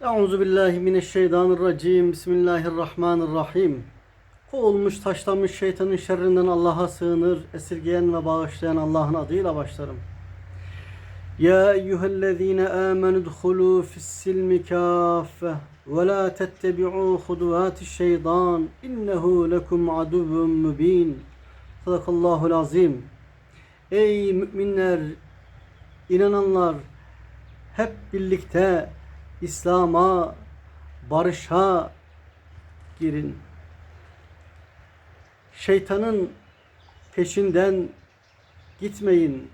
Euzu billahi mineşşeytanirracim. Bismillahirrahmanirrahim. Kovulmuş, taşlanmış şeytanın şerrinden Allah'a sığınır. Esirgeyen ve bağışlayan Allah'ın adıyla başlarım. Ya eyyühellezine amenu dhulu fissilmi kaffe ve la tettebi'u huduvati şeytan innehu lekum aduvun mübin. Sadakallahul azim. Ey müminler, inananlar, hep birlikte İslam'a, barışa girin. Şeytanın peşinden gitmeyin.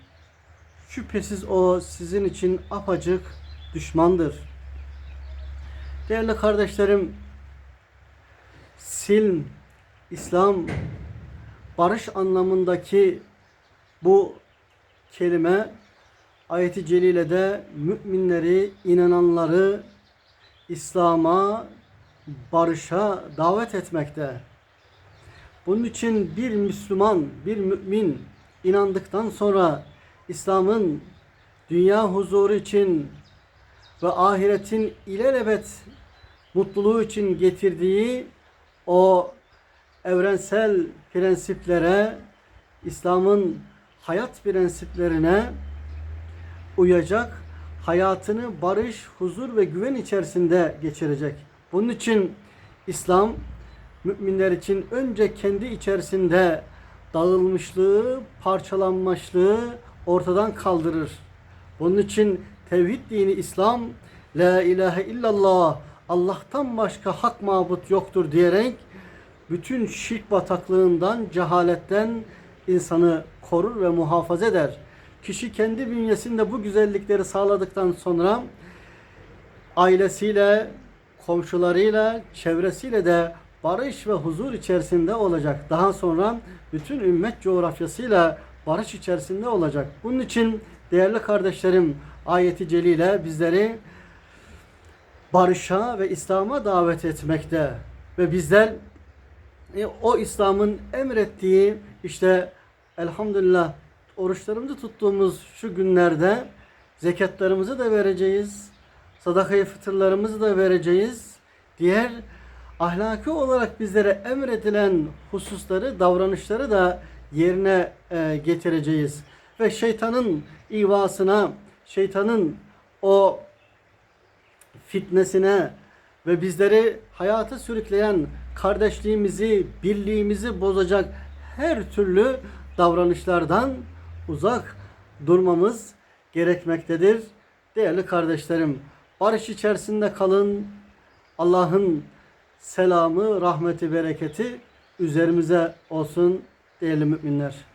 Şüphesiz o sizin için apacık düşmandır. Değerli kardeşlerim, silm, İslam, barış anlamındaki bu kelime ayeti celilede müminleri, inananları İslam'a, barışa davet etmekte. Bunun için bir Müslüman, bir mümin inandıktan sonra İslam'ın dünya huzuru için ve ahiretin ilelebet mutluluğu için getirdiği o evrensel prensiplere, İslam'ın hayat prensiplerine uyacak, hayatını barış, huzur ve güven içerisinde geçirecek. Bunun için İslam müminler için önce kendi içerisinde dağılmışlığı, parçalanmışlığı ortadan kaldırır. Bunun için tevhid dini İslam La ilahe illallah Allah'tan başka hak mabut yoktur diyerek bütün şirk bataklığından, cehaletten insanı korur ve muhafaza eder. Kişi kendi bünyesinde bu güzellikleri sağladıktan sonra ailesiyle, komşularıyla, çevresiyle de barış ve huzur içerisinde olacak. Daha sonra bütün ümmet coğrafyasıyla barış içerisinde olacak. Bunun için değerli kardeşlerim ayeti celile bizleri barışa ve İslam'a davet etmekte. Ve bizler e, o İslam'ın emrettiği işte elhamdülillah oruçlarımızı tuttuğumuz şu günlerde zekatlarımızı da vereceğiz. Sadakayı fıtırlarımızı da vereceğiz. Diğer ahlaki olarak bizlere emredilen hususları, davranışları da yerine e, getireceğiz. Ve şeytanın ivasına, şeytanın o fitnesine ve bizleri hayata sürükleyen kardeşliğimizi, birliğimizi bozacak her türlü davranışlardan uzak durmamız gerekmektedir. Değerli kardeşlerim, barış içerisinde kalın. Allah'ın selamı, rahmeti, bereketi üzerimize olsun değerli müminler.